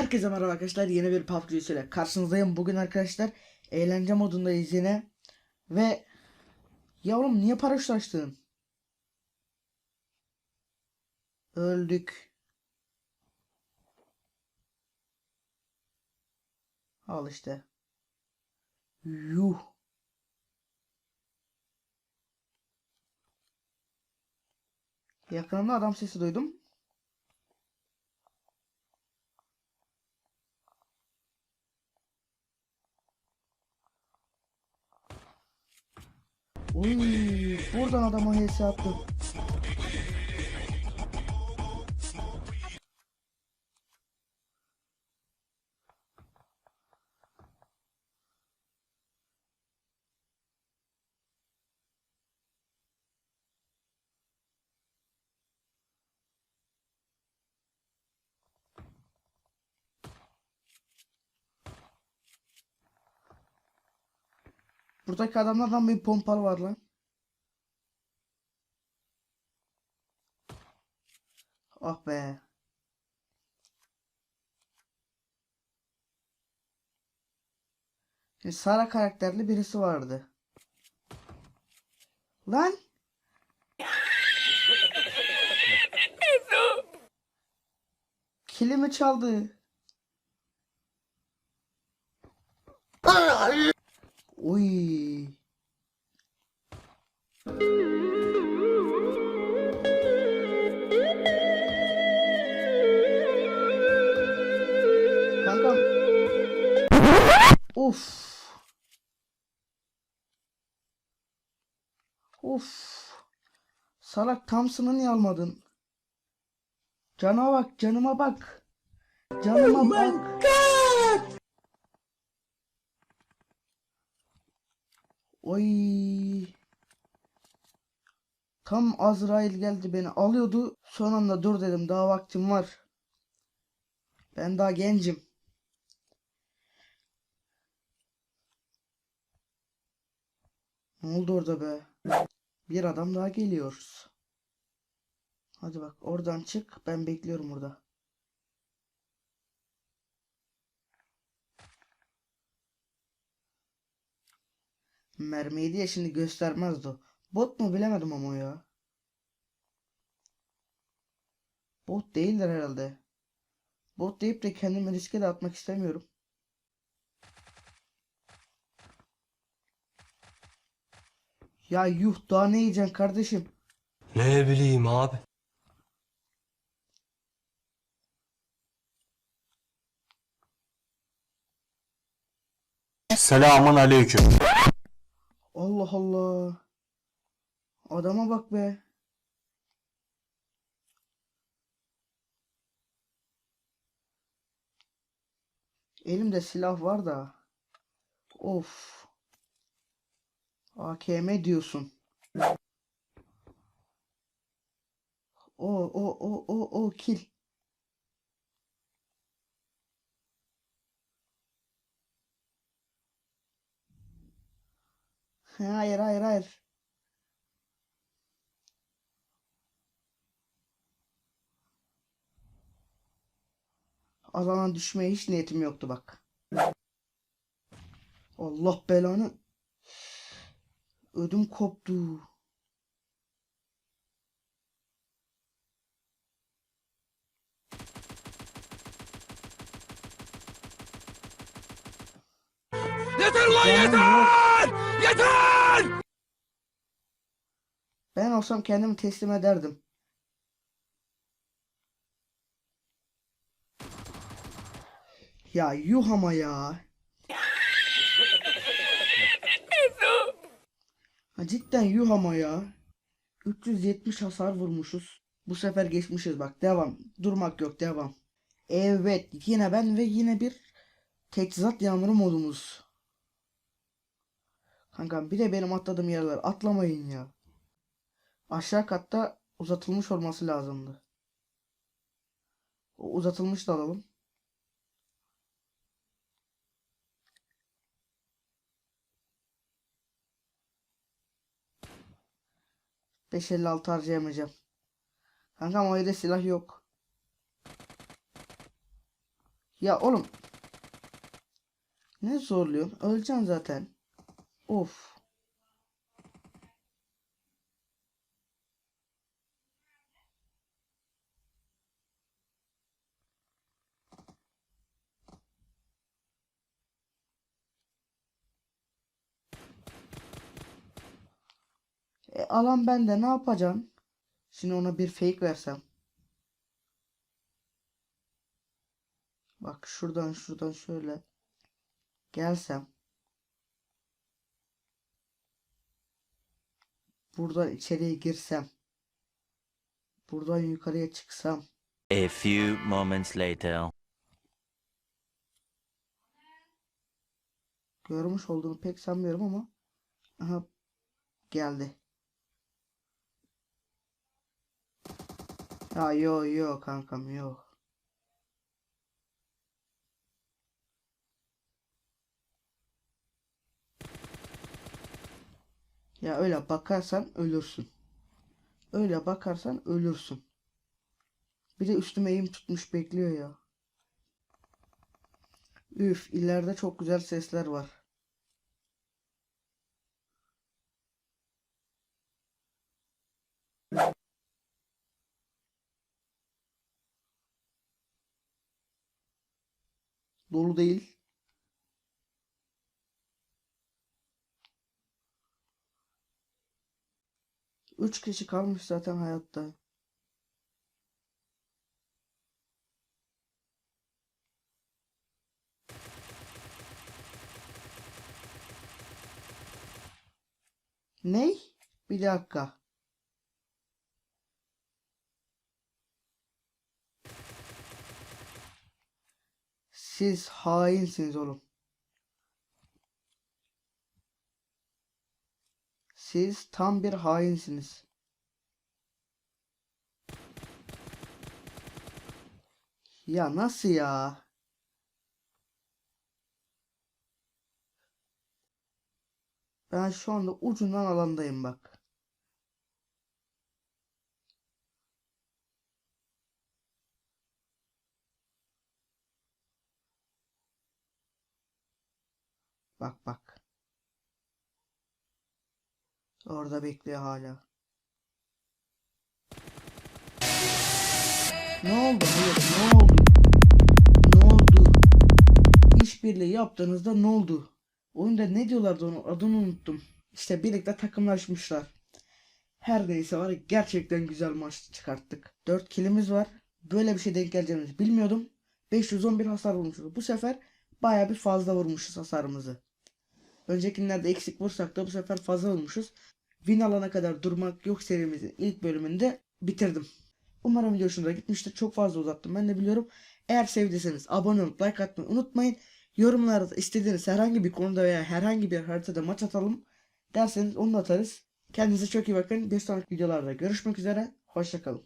Herkese merhaba arkadaşlar. Yeni bir PUBG ile karşınızdayım. Bugün arkadaşlar eğlence modundayız yine. Ve yavrum niye paraşüt açtın? Öldük. Al işte. Yuh. Yakınımda adam sesi duydum. Uy, buradan adama HS attım. Buradaki adamlardan bir pompalı var lan. Ah be. Şimdi Sara karakterli birisi vardı. Lan. Kilimi çaldı. Uy. Kankam. Uf. Uf. Salak Thompson'ı niye almadın? Cana bak, canıma bak. Canıma bak. Oy. Tam Azrail geldi beni alıyordu. Son anda dur dedim daha vaktim var. Ben daha gencim. Ne oldu orada be? Bir adam daha geliyor. Hadi bak oradan çık. Ben bekliyorum burada. Mermiydi ya şimdi göstermezdi o. Bot mu bilemedim ama o ya. Bot değildir herhalde. Bot deyip de kendimi riske de atmak istemiyorum. Ya yuh daha ne yiyeceksin kardeşim? Ne bileyim abi. Selamun aleyküm. Allah Allah. Adama bak be. Elimde silah var da. Of. AKM diyorsun. O o o o o kill. Hayır hayır hayır. Alana düşmeye hiç niyetim yoktu bak. Allah belanı. Ödüm koptu. Yeter lan yeter! Yeter! Ben olsam kendimi teslim ederdim. Ya yuh ama ya. Ha, cidden yuh ama ya. 370 hasar vurmuşuz. Bu sefer geçmişiz bak. Devam. Durmak yok. Devam. Evet. Yine ben ve yine bir teçhizat yağmuru modumuz. Kankam bir de benim atladığım yerler. Atlamayın ya. Aşağı katta uzatılmış olması lazımdı. O uzatılmış da alalım. Beş elli altı harcayamayacağım. Kankam o evde silah yok. Ya oğlum. Ne zorluyorsun? Öleceksin zaten. Of. E, alan bende ne yapacağım? Şimdi ona bir fake versem. Bak şuradan şuradan şöyle gelsem. Buradan içeriye girsem. Buradan yukarıya çıksam. A few moments later. Görmüş olduğunu pek sanmıyorum ama. Aha geldi. Ya yo yo kankam yo. Ya öyle bakarsan ölürsün. Öyle bakarsan ölürsün. Bir de üstüme eğim tutmuş bekliyor ya. Üf, ileride çok güzel sesler var. Dolu değil. Üç kişi kalmış zaten hayatta. Ne? Bir dakika. Siz hainsiniz oğlum. Siz tam bir hainsiniz. Ya nasıl ya? Ben şu anda ucundan alandayım bak. Bak bak. Orada bekliyor hala. Ne oldu? Hayır, ne oldu? Ne oldu? İşbirliği yaptığınızda ne oldu? Oyunda ne diyorlardı onu? Adını unuttum. İşte birlikte takımlaşmışlar. Her neyse var gerçekten güzel maç çıkarttık. 4 kilimiz var. Böyle bir şey denk geleceğimizi bilmiyordum. 511 hasar vurmuşuz. Bu sefer baya bir fazla vurmuşuz hasarımızı. Öncekilerde eksik vursak da bu sefer fazla vurmuşuz. Win alana kadar durmak yok serimizin ilk bölümünde bitirdim. Umarım video hoşunuza gitmiştir. Çok fazla uzattım ben de biliyorum. Eğer sevdiyseniz abone olup like atmayı unutmayın. Yorumlarda istediğiniz herhangi bir konuda veya herhangi bir haritada maç atalım derseniz onu da atarız. Kendinize çok iyi bakın. Bir sonraki videolarda görüşmek üzere. Hoşçakalın.